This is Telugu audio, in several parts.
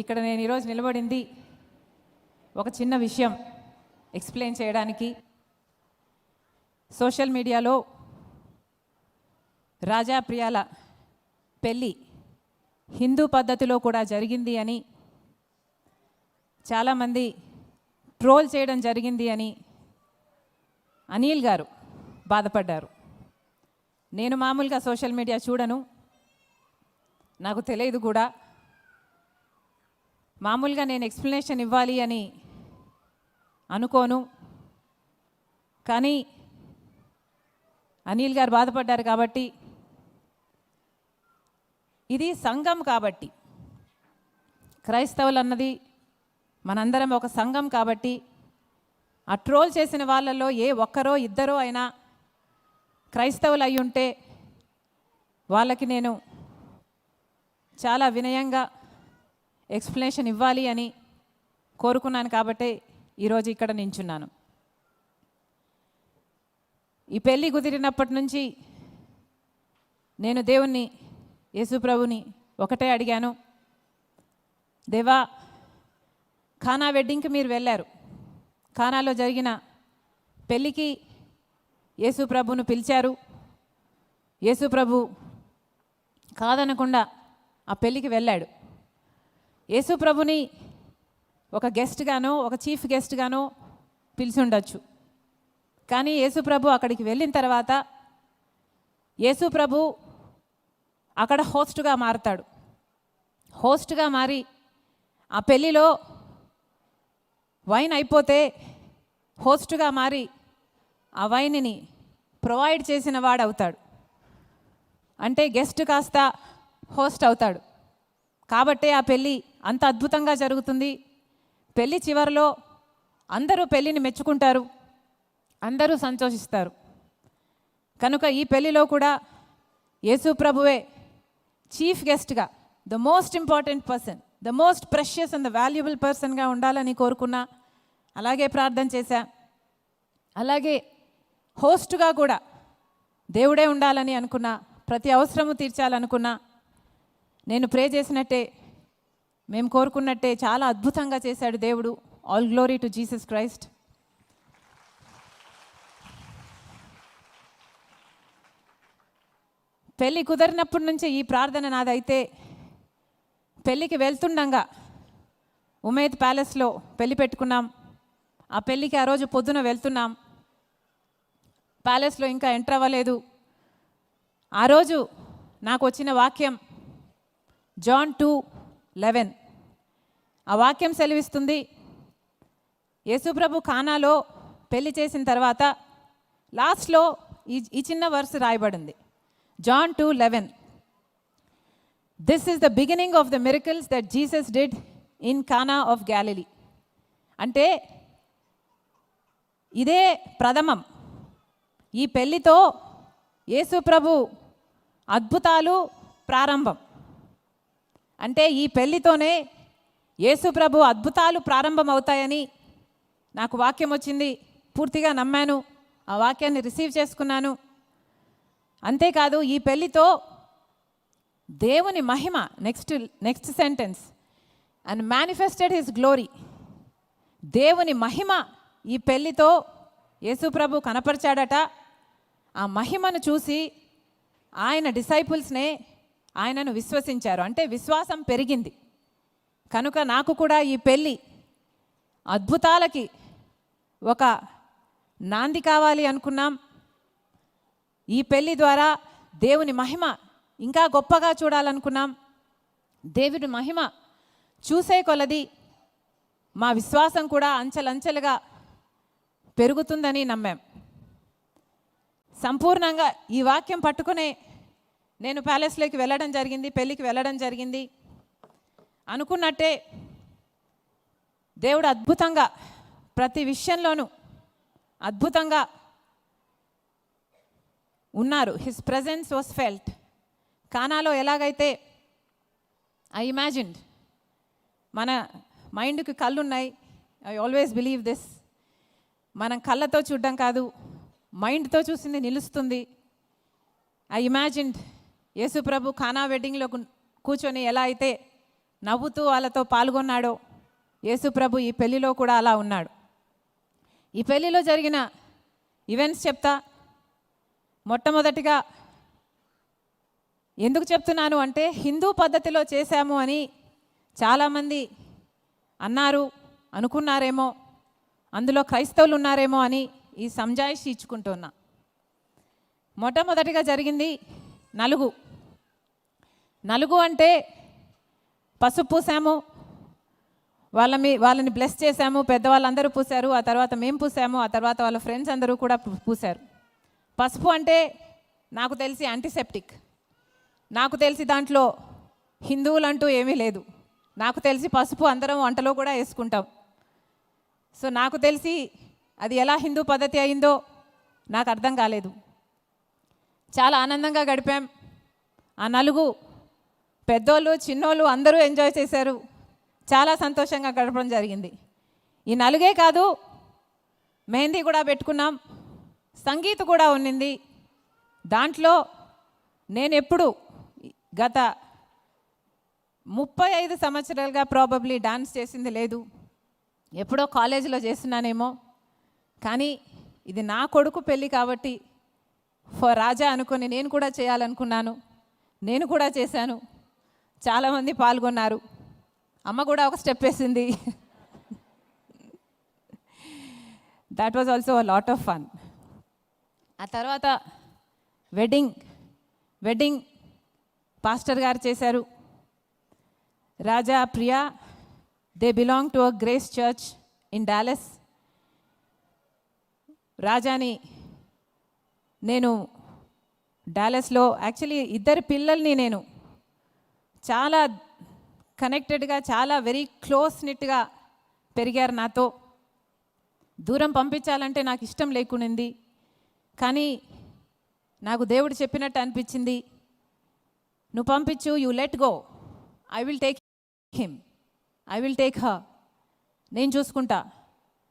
ఇక్కడ నేను ఈరోజు నిలబడింది ఒక చిన్న విషయం ఎక్స్ప్లెయిన్ చేయడానికి. సోషల్ మీడియాలో రాజా ప్రియాల పెళ్ళి హిందూ పద్ధతిలో కూడా జరిగింది అని చాలామంది ట్రోల్ చేయడం జరిగింది అని అనిల్ గారు బాధపడ్డారు. నేను మామూలుగా సోషల్ మీడియా చూడను నాకు తెలియదు కూడా. మామూలుగా నేను ఎక్స్ప్లెనేషన్ ఇవ్వాలి అని అనుకోను. కానీ అనిల్ గారు బాధపడ్డారు కాబట్టి ఇది సంఘం కాబట్టి. క్రైస్తవులు అన్నది మనందరం ఒక సంఘం కాబట్టి ఆ ట్రోల్ చేసిన వాళ్ళలో ఏ ఒక్కరో ఇద్దరో అయినా క్రైస్తవులు అయి ఉంటే వాళ్ళకి నేను చాలా వినయంగా ఎక్స్ప్లెనేషన్ ఇవ్వాలి అని కోరుకున్నాను కాబట్టి ఈరోజు ఇక్కడ నించున్నాను. ఈ పెళ్ళి కుదిరినప్పటి నుంచి నేను దేవుణ్ణి యేసుప్రభుని ఒకటే అడిగాను. దేవా ఖానా వెడ్డింగ్కి మీరు వెళ్ళారు. ఖానాలో జరిగిన పెళ్ళికి యేసు ప్రభును పిలిచారు. యేసు ప్రభు కాదనకుండా ఆ పెళ్ళికి వెళ్ళాడు. యేసు ప్రభుని ఒక గెస్ట్గానో ఒక చీఫ్ గెస్ట్గానో పిలిచి ఉండొచ్చు కానీ యేసు ప్రభు అక్కడికి వెళ్ళిన తర్వాత యేసు ప్రభు అక్కడ హోస్ట్గా మారుతాడు. హోస్ట్గా మారి ఆ పెళ్ళిలో వైన్ అయిపోతే హోస్ట్గా మారి ఆ వైన్ని ప్రొవైడ్ చేసిన వాడు అవుతాడు అంటే గెస్ట్ కాస్త హోస్ట్ అవుతాడు. కాబట్టే ఆ పెళ్ళి అంత అద్భుతంగా జరుగుతుంది. పెళ్ళి చివరిలో అందరూ పెళ్ళిని మెచ్చుకుంటారు. అందరూ సంతోషిస్తారు. కనుక ఈ పెళ్ళిలో కూడా యేసు ప్రభువే చీఫ్ గెస్ట్గా the most important person the most precious and the valuable పర్సన్గా ఉండాలని కోరుకున్నా అలాగే ప్రార్థన చేశా. అలాగే హోస్ట్గా కూడా దేవుడే ఉండాలని అనుకున్నా ప్రతి అవసరము తీర్చాలనుకున్నా నేను ప్రే చేసినట్టే మేము కోరుకున్నట్టే చాలా అద్భుతంగా చేశాడు దేవుడు. All glory to Jesus Christ పెళ్ళి కుదిరినప్పటి నుంచి ఈ ప్రార్థన నాదైతే పెళ్ళికి వెళ్తుండగా ఉమేద్ ప్యాలెస్లో పెళ్ళి పెట్టుకున్నాం. ఆ పెళ్ళికి ఆ రోజు పొద్దున వెళ్తున్నాం. ప్యాలెస్లో ఇంకా ఎంటర్ అవ్వలేదు. ఆ రోజు నాకు వచ్చిన వాక్యం జాన్ టూ లెవెన్. ఆ వాక్యం సెలవిస్తుంది యేసుప్రభు ఖానాలో పెళ్ళి చేసిన తర్వాత లాస్ట్లో ఈ ఈ చిన్న వర్స్ రాయబడింది. John two eleven. This is the beginning of the miracles that Jesus did in Cana of Galilee అంటే ఇదే ప్రథమం. ఈ పెళ్ళితో యేసు ప్రభు అద్భుతాలు ప్రారంభం. అంటే ఈ పెళ్ళితోనే యేసుప్రభు అద్భుతాలు ప్రారంభం అవుతాయని నాకు వాక్యం వచ్చింది. పూర్తిగా నమ్మాను. ఆ వాక్యాన్ని రిసీవ్ చేసుకున్నాను. అంతేకాదు ఈ పెళ్ళితో దేవుని మహిమ next next sentence and manifested his glory దేవుని మహిమ ఈ పెళ్ళితో యేసుప్రభు కనపరిచాడట. ఆ మహిమను చూసి ఆయన డిసైపుల్స్నే ఆయనను విశ్వసించారు. అంటే విశ్వాసం పెరిగింది. కనుక నాకు కూడా ఈ పెళ్ళి అద్భుతాలకి ఒక నాంది కావాలి అనుకున్నాం. ఈ పెళ్ళి ద్వారా దేవుని మహిమ ఇంకా గొప్పగా చూడాలనుకున్నాం. దేవుడి మహిమ చూసే కొలది మా విశ్వాసం కూడా అంచెలంచెలుగా పెరుగుతుందని నమ్మాం. సంపూర్ణంగా ఈ వాక్యం పట్టుకునే నేను ప్యాలెస్లోకి వెళ్ళడం జరిగింది పెళ్ళికి వెళ్ళడం జరిగింది. అనుకున్నట్టే దేవుడు అద్భుతంగా ప్రతి విషయంలోనూ అద్భుతంగా ఉన్నారు. హిస్ ప్రజెన్స్ వాస్ ఫెల్ట్ కానాలో ఎలాగైతే ఐ ఇమాజిన్డ్ మన మైండ్కి కళ్ళు ఉన్నాయి ఐ ఆల్వేస్ బిలీవ్ దిస్ మనం కళ్ళతో చూడడం కాదు మైండ్తో చూసింది నిలుస్తుంది. ఐ ఇమాజిన్డ్ యేసు ప్రభు ఖానా వెడ్డింగ్లో కూర్చొని ఎలా అయితే నవ్వుతూ వాళ్ళతో పాల్గొన్నాడో యేసు ప్రభు ఈ పెళ్ళిలో కూడా అలా ఉన్నాడు. ఈ పెళ్ళిలో జరిగిన ఈవెంట్స్ చెప్తా. మొట్టమొదటిగా ఎందుకు చెప్తున్నాను అంటే హిందూ పద్ధతిలో చేశాము అని చాలామంది అన్నారు అనుకున్నారేమో అందులో క్రైస్తవులు ఉన్నారేమో అని ఈ సంజాయిషి ఇచ్చుకుంటున్నా. మొట్టమొదటిగా జరిగింది నలుగు. నలుగు అంటే పసుపు పూసాము వాళ్ళ మీ వాళ్ళని బ్లెస్ చేశాము పెద్దవాళ్ళందరూ పూశారు ఆ తర్వాత మేము పూసాము ఆ తర్వాత వాళ్ళ ఫ్రెండ్స్ అందరూ కూడా పూశారు. పసుపు అంటే నాకు తెలిసి యాంటీసెప్టిక్ నాకు తెలిసి దాంట్లో హిందువులు అంటూ ఏమీ లేదు. నాకు తెలిసి పసుపు అందరం వంటలో కూడా వేసుకుంటాం. సో నాకు తెలిసి అది ఎలా హిందూ పద్ధతి అయిందో నాకు అర్థం కాలేదు. చాలా ఆనందంగా గడిపాం. ఆ నలుగు పెద్దోళ్ళు చిన్నోళ్ళు అందరూ ఎంజాయ్ చేశారు. చాలా సంతోషంగా గడపడం జరిగింది. ఈ నలుగే కాదు మెహందీ కూడా పెట్టుకున్నాం సంగీత్ కూడా ఉన్నింది. దాంట్లో నేను ఎప్పుడు గత ముప్పై ఐదు సంవత్సరాలుగా ప్రాబబ్లీ డాన్స్ చేసింది లేదు. ఎప్పుడో కాలేజీలో చేస్తున్నానేమో. కానీ ఇది నా కొడుకు పెళ్ళి కాబట్టి ఫర్ రాజా అనుకొని నేను కూడా చేయాలనుకున్నాను. నేను కూడా చేశాను. చాలామంది పాల్గొన్నారు. అమ్మ కూడా ఒక స్టెప్ వేసింది. That was also lot of fun ఆ తర్వాత వెడ్డింగ్ వెడ్డింగ్ పాస్టర్ గారు చేశారు. Raja Priya they belong to a grace church in Dallas రాజాని నేను డాలస్లో యాక్చువల్లీ ఇద్దరు పిల్లల్ని నేను చాలా కనెక్టెడ్గా చాలా వెరీ క్లోజ్ నిట్గా పెరిగారు నాతో. దూరం పంపించాలంటే నాకు ఇష్టం లేకునింది కానీ నాకు దేవుడు చెప్పినట్టు అనిపించింది నువ్వు పంపించు you let go I will take him I will take హ నేను చూసుకుంటా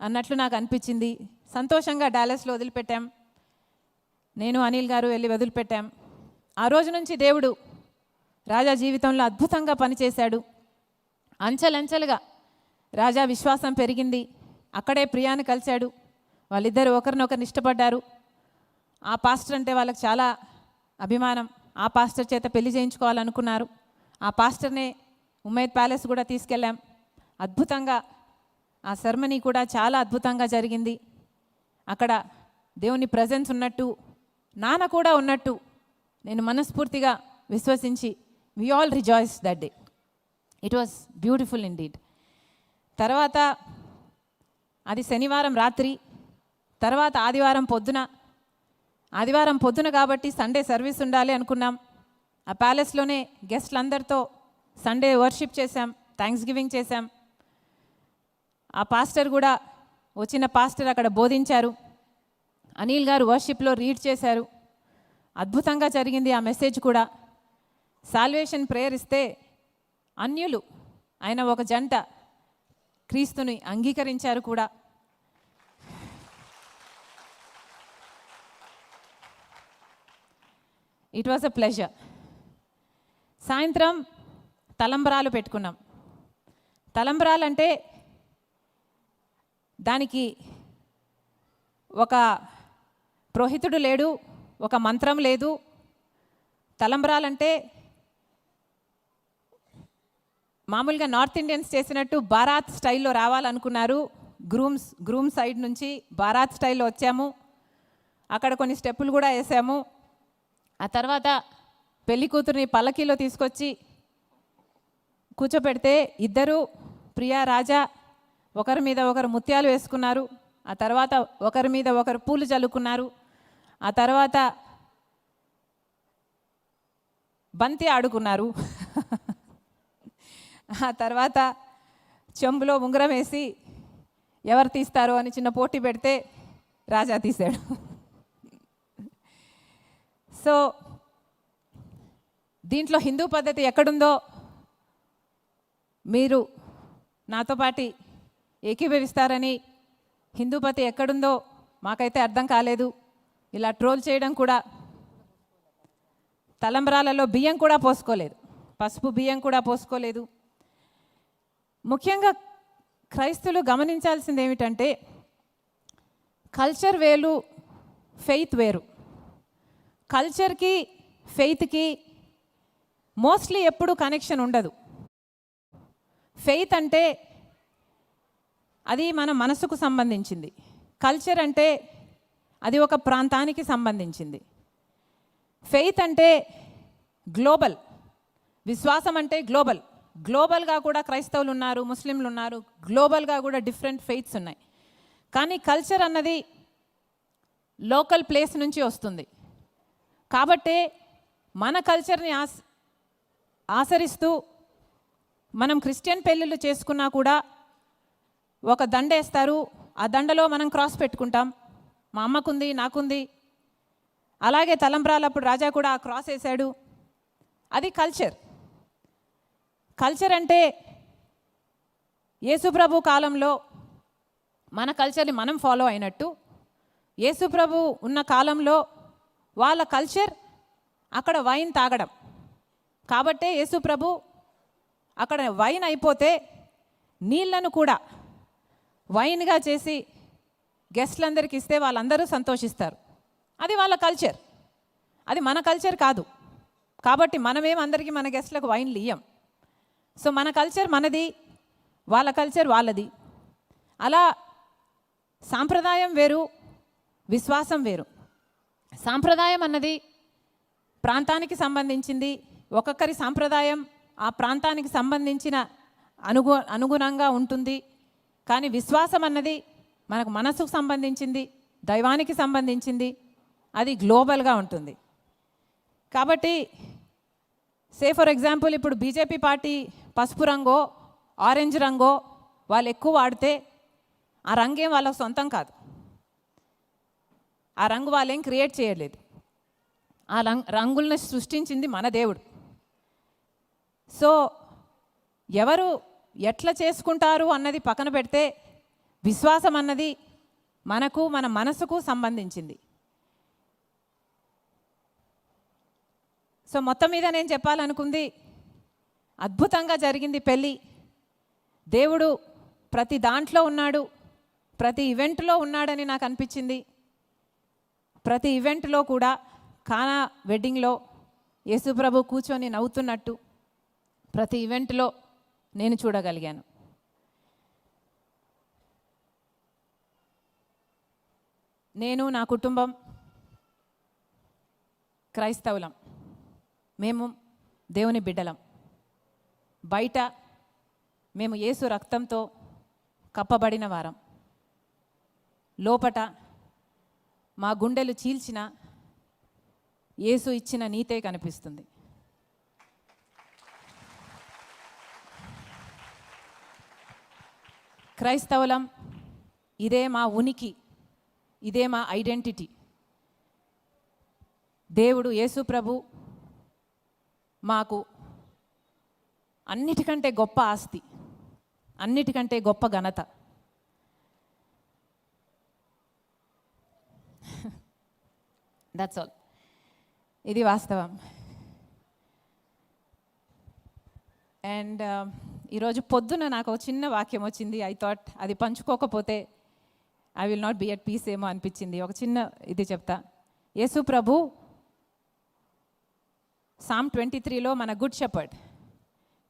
అన్నట్లు నాకు అనిపించింది. సంతోషంగా డాలస్లో వదిలిపెట్టాం. నేను అనిల్ గారు వెళ్ళి వదిలిపెట్టాం. ఆ రోజు నుంచి దేవుడు రాజా జీవితంలో అద్భుతంగా పనిచేశాడు. అంచెలంచెలుగా రాజా విశ్వాసం పెరిగింది. అక్కడే ప్రియాని కలిశాడు. వాళ్ళిద్దరు ఒకరినొకరిని ఇష్టపడ్డారు. ఆ పాస్టర్ అంటే వాళ్ళకి చాలా అభిమానం. ఆ పాస్టర్ చేత పెళ్ళి చేయించుకోవాలనుకున్నారు. ఆ పాస్టర్నే ఉమేద్ ప్యాలెస్ కూడా తీసుకెళ్ళాం. అద్భుతంగా ఆ సెరమనీ కూడా చాలా అద్భుతంగా జరిగింది. అక్కడ దేవుని ప్రజెన్స్ ఉన్నట్టు నాన్న కూడా ఉన్నట్టు నేను మనస్ఫూర్తిగా విశ్వసించి we all rejoice that day it was beautiful indeed తర్వాత అది శనివారం రాత్రి తర్వాత ఆదివారం పొద్దున ఆదివారం పొద్దున కాబట్టి సండే సర్వీస్ ఉండాలి అనుకున్నాం. ఆ ప్యాలెస్లోనే గెస్ట్లందరితో సండే వర్షిప్ చేశాం థ్యాంక్స్ గివింగ్ చేశాం. ఆ పాస్టర్ కూడా వచ్చిన పాస్టర్ అక్కడ బోధించారు. అనిల్ గారు వర్షిప్లో రీడ్ చేశారు. అద్భుతంగా జరిగింది ఆ మెసేజ్ కూడా. సాల్వేషన్ ప్రేయర్ ఇస్తే అన్యులు ఆయన ఒక జంట క్రీస్తుని అంగీకరించారు కూడా. ఇట్ వాజ్ అ ప్లెజర్ సాయంత్రం తలంబరాలు పెట్టుకున్నాం. తలంబరాలు అంటే దానికి ఒక పురోహితుడు లేడు ఒక మంత్రం లేదు. తలంబరాలంటే మామూలుగా నార్త్ ఇండియన్స్ చేసినట్టు బారాత్ స్టైల్లో రావాలనుకున్నారు. గ్రూమ్స్ గ్రూమ్ సైడ్ నుంచి బారాత్ స్టైల్లో వచ్చాము. అక్కడ కొన్ని స్టెప్పులు కూడా వేసాము. ఆ తర్వాత పెళ్ళి కూతుర్ని పల్లకీలో తీసుకొచ్చి కూర్చోపెడితే ఇద్దరు ప్రియా రాజా ఒకరి మీద ఒకరు ముత్యాలు వేసుకున్నారు. ఆ తర్వాత ఒకరి మీద ఒకరు పూలు చల్లుకున్నారు. ఆ తర్వాత బంతి ఆడుకున్నారు. ఆ తర్వాత చెంబులో ఉంగరం వేసి ఎవరు తీస్తారు అని చిన్న పోటీ పెడితే రాజా తీశాడు. సో దీంట్లో హిందూ పద్ధతి ఎక్కడుందో మీరు నాతో పాటి ఏకీభవిస్తారని హిందూ పద్ధతి ఎక్కడుందో మాకైతే అర్థం కాలేదు. ఇలా ట్రోల్ చేయడం కూడా తలంబరాలలో బియ్యం కూడా పోసుకోలేదు. పసుపు బియ్యం కూడా పోసుకోలేదు. ముఖ్యంగా క్రైస్తులు గమనించాల్సింది ఏమిటంటే కల్చర్ వేలు ఫెయిత్ వేరు. కల్చర్కి ఫెయిత్కి మోస్ట్లీ ఎప్పుడు కనెక్షన్ ఉండదు. ఫెయిత్ అంటే అది మన మనసుకు సంబంధించింది. కల్చర్ అంటే అది ఒక ప్రాంతానికి సంబంధించింది. ఫెయిత్ అంటే గ్లోబల్ విశ్వాసం అంటే గ్లోబల్ గ్లోబల్గా కూడా క్రైస్తవులు ఉన్నారు ముస్లింలు ఉన్నారు గ్లోబల్గా కూడా డిఫరెంట్ ఫెయిత్స్ ఉన్నాయి. కానీ కల్చర్ అన్నది లోకల్ ప్లేస్ నుంచి వస్తుంది. కాబట్టే మన కల్చర్ని ఆస్ ఆచరిస్తూ మనం క్రిస్టియన్ పెళ్ళిళ్ళు చేసుకున్నా కూడా ఒక దండ వేస్తారు. ఆ దండలో మనం క్రాస్ పెట్టుకుంటాం. మా అమ్మకుంది నాకుంది. అలాగే తలంబ్రాలప్పుడు రాజా కూడా ఆ క్రాస్ వేశాడు. అది కల్చర్. కల్చర్ అంటే యేసుప్రభు కాలంలో మన కల్చర్ని మనం ఫాలో అయినట్టు యేసుప్రభు ఉన్న కాలంలో వాళ్ళ కల్చర్ అక్కడ వైన్ తాగడం. కాబట్టే యేసుప్రభు అక్కడ వైన్ అయిపోతే నీళ్ళను కూడా వైన్గా చేసి గెస్ట్లందరికి ఇస్తే వాళ్ళందరూ సంతోషిస్తారు. అది వాళ్ళ కల్చర్ అది మన కల్చర్ కాదు. కాబట్టి మనమేం అందరికీ మన గెస్ట్లకు వైన్లు ఇయ్యం. సో మన కల్చర్ మనది వాళ్ళ కల్చర్ వాళ్ళది. అలా సాంప్రదాయం వేరు విశ్వాసం వేరు. సాంప్రదాయం అన్నది ప్రాంతానికి సంబంధించింది ఒక్కొక్కరి సాంప్రదాయం ఆ ప్రాంతానికి సంబంధించిన అనుగు అనుగుణంగా ఉంటుంది. కానీ విశ్వాసం అన్నది మనకు మనసుకు సంబంధించింది దైవానికి సంబంధించింది అది గ్లోబల్గా ఉంటుంది. కాబట్టి సే ఫర్ ఎగ్జాంపుల్ ఇప్పుడు బీజేపీ పార్టీ పసుపు రంగో ఆరెంజ్ రంగో వాళ్ళు ఎక్కువ వాడితే ఆ రంగేం వాళ్ళకు సొంతం కాదు. ఆ రంగు వాళ్ళేం క్రియేట్ చేయలేదు. ఆ రంగ్ రంగుల్ని సృష్టించింది మన దేవుడు. సో ఎవరు ఎట్లా చేసుకుంటారు అన్నది పక్కన పెడితే విశ్వాసం అన్నది మనకు మన మనసుకు సంబంధించింది. సో మొత్తం మీద నేను చెప్పాలనుకుంది అద్భుతంగా జరిగింది పెళ్ళి. దేవుడు ప్రతి దాంట్లో ఉన్నాడు ప్రతి ఈవెంట్లో ఉన్నాడని నాకు అనిపించింది. ప్రతి ఈవెంట్లో కూడా కానా వెడ్డింగ్లో యేసుప్రభు కూర్చొని నవ్వుతున్నట్టు ప్రతి ఈవెంట్లో నేను చూడగలిగాను. నేను నా కుటుంబం క్రైస్తవులం. మేము దేవుని బిడ్డలం. బయట మేము యేసు రక్తంతో కప్పబడిన వారం. లోపట మా గుండెలు చీల్చిన యేసు ఇచ్చిన నీతే కనిపిస్తుంది. క్రైస్తవులం ఇదే మా ఉనికి ఇదే మా ఐడెంటిటీ. దేవుడు యేసు ప్రభు మాకు అన్నిటికంటే గొప్ప ఆస్తి అన్నిటికంటే గొప్ప ఘనత. దట్స్ ఆల్ ఇది వాస్తవం. అండ్ um, ఈరోజు పొద్దున నాకు ఒక చిన్న వాక్యం వచ్చింది. ఐ థాట్ అది పంచుకోకపోతే I will not be at peace ఏమో అనిపించింది. ఒక చిన్న ఇది చెప్తా. యేసు ప్రభు సామ్ ట్వంటీ త్రీలో మన గుడ్ షెపర్డ్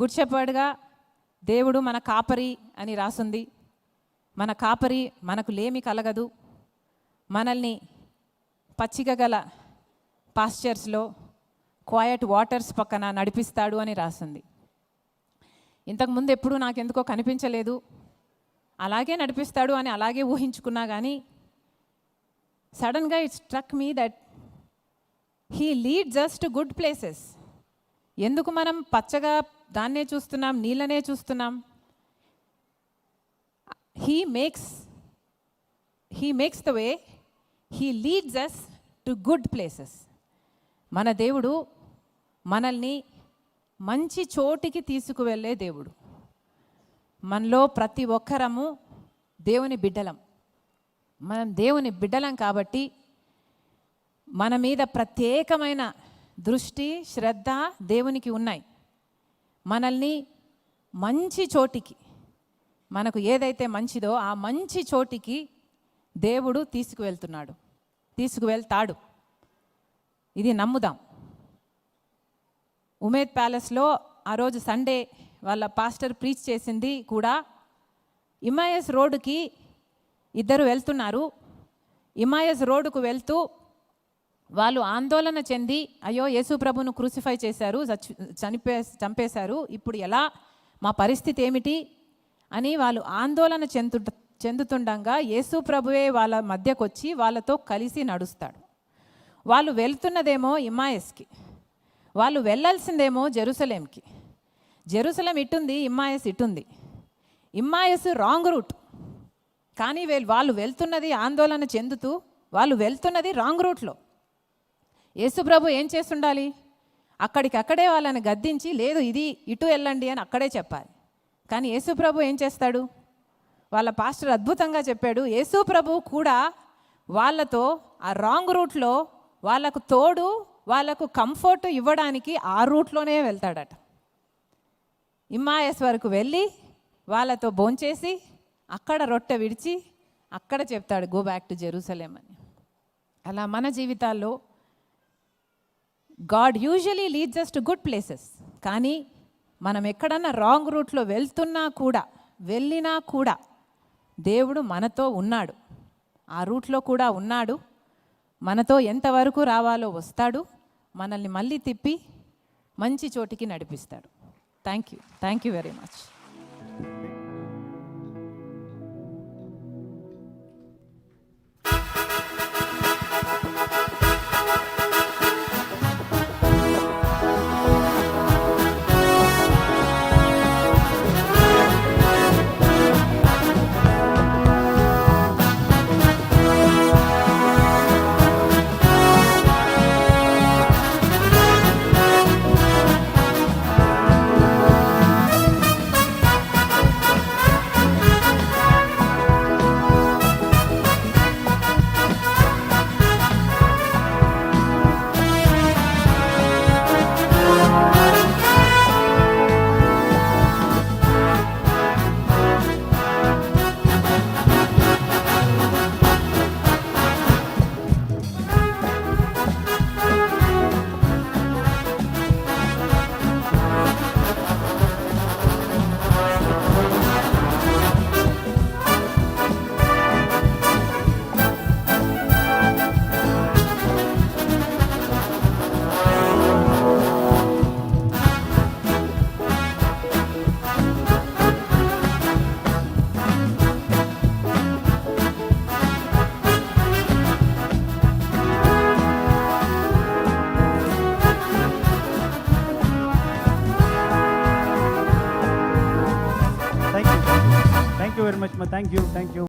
గుడ్ షెపర్డ్గా దేవుడు మన కాపరి అని రాసుంది. మన కాపరి మనకు లేమి కలగదు. మనల్ని పచ్చిక గల పాస్చర్స్లో క్వయట్ వాటర్స్ పక్కన నడిపిస్తాడు అని రాసింది. ఇంతకుముందు నాకు నాకెందుకో కనిపించలేదు. అలాగే నడిపిస్తాడు అని అలాగే ఊహించుకున్నా కానీ సడన్గా it struck me that he leads us to good places ఎందుకు మనం పచ్చగా దాన్నే చూస్తున్నాం నీళ్ళనే చూస్తున్నాం? He makes he makes the way he leads us to good places మన దేవుడు మనల్ని మంచి చోటికి తీసుకువెళ్ళే దేవుడు. మనలో ప్రతి ఒక్కరము దేవుని బిడ్డలం. మనం దేవుని బిడ్డలం కాబట్టి మన మీద ప్రత్యేకమైన దృష్టి శ్రద్ధ దేవునికి ఉన్నాయి. మనల్ని మంచి చోటికి మనకు ఏదైతే మంచిదో ఆ మంచి చోటికి దేవుడు తీసుకువెళ్తున్నాడు. తీసుకువెళ్తాడు. ఇది నమ్ముదాం. ఉమేద్ ప్యాలెస్లో ఆ రోజు సండే వాళ్ళ పాస్టర్ ప్రీచ్ చేసింది కూడా ఇమాయస్ రోడ్డుకి ఇద్దరు వెళ్తున్నారు. ఇమాయస్ రోడ్డుకు వెళ్తూ వాళ్ళు ఆందోళన చెంది అయ్యో యేసు ప్రభును క్రూసిఫై చేశారు చచ్చి- చనిపే చంపేశారు ఇప్పుడు ఎలా మా పరిస్థితి ఏమిటి? అని వాళ్ళు ఆందోళన చెందు చెందుతుండగా యేసు ప్రభువే వాళ్ళ మధ్యకు వచ్చి వాళ్ళతో కలిసి నడుస్తాడు. వాళ్ళు వెళ్తున్నదేమో ఇమ్మాయస్కి వాళ్ళు వెళ్ళాల్సిందేమో జెరూసలేంకి. జెరూసలేం ఇటుంది ఇమ్మాయస్ ఇటుంది. Emmaus wrong route. కానీ వీళ్ళు వాళ్ళు వెళ్తున్నది ఆందోళన చెందుతూ వాళ్ళు వెళ్తున్నది రాంగ్ రూట్లో. యేసుప్రభు ఏం చేస్తుండాలి? అక్కడికక్కడే వాళ్ళని గద్దించి లేదు ఇది ఇటు వెళ్ళండి అని అక్కడే చెప్పాలి. కానీ యేసుప్రభు ఏం చేస్తాడు? వాళ్ళ పాస్టర్ అద్భుతంగా చెప్పాడు యేసుప్రభు కూడా వాళ్ళతో ఆ రాంగ్ రూట్లో వాళ్ళకు తోడు వాళ్ళకు కంఫర్ట్ ఇవ్వడానికి ఆ రూట్లోనే వెళ్తాడట. ఇమ్మాయస్ వరకు వెళ్ళి వాళ్ళతో భోంచేసి అక్కడ రొట్టె విడిచి అక్కడ చెప్తాడు గో బ్యాక్ టు జెరూసలేం అని. అలా మన జీవితాల్లో God usually leads us to good places కానీ మనం ఎక్కడన్నా రాంగ్ రూట్లో వెళ్తున్నా కూడా వెళ్ళినా కూడా దేవుడు మనతో ఉన్నాడు. ఆ రూట్లో కూడా ఉన్నాడు. మనతో ఎంతవరకు రావాలో వస్తాడు. మనల్ని మళ్ళీ తిప్పి మంచి చోటికి నడిపిస్తాడు. Thank you thank you very much